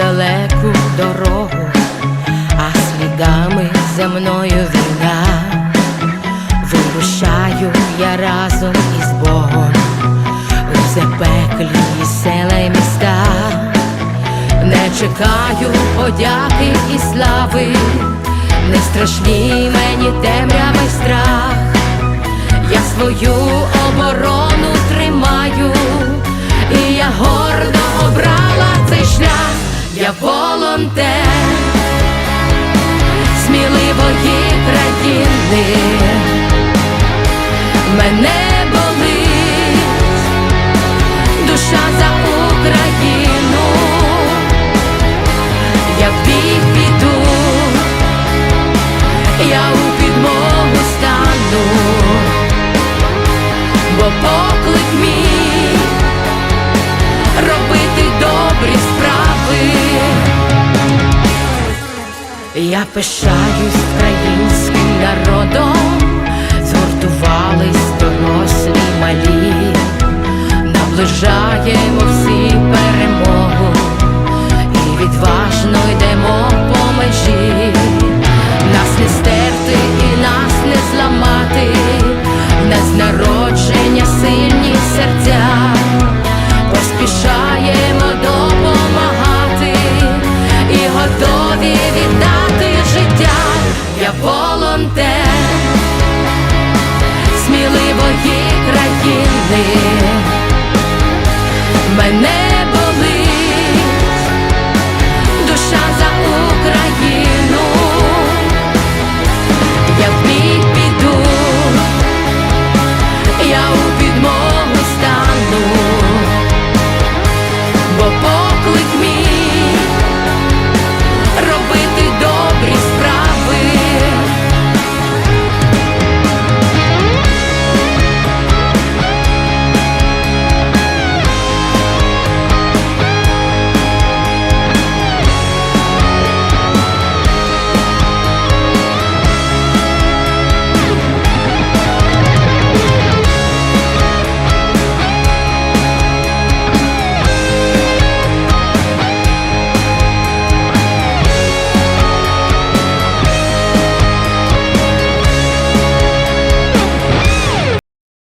далеку дорогу, а слідами за мною війна. Вирушаю я разом із Богом у запеклі села й міста. Не чекаю подяки і слави, не страшні мені темрява й страх. Я свою оборону я волонтер сміливої країни. Мене болить душа за Україну. Я в бій піду, я у підмогу стану, бо Я пишаюсь українським народом, згуртувались дорослі малі, наближаємо всі перемогу і відважно йде. Не болить, душа за Україну, я в бій піду, я у підмогу стану, бо поклик мій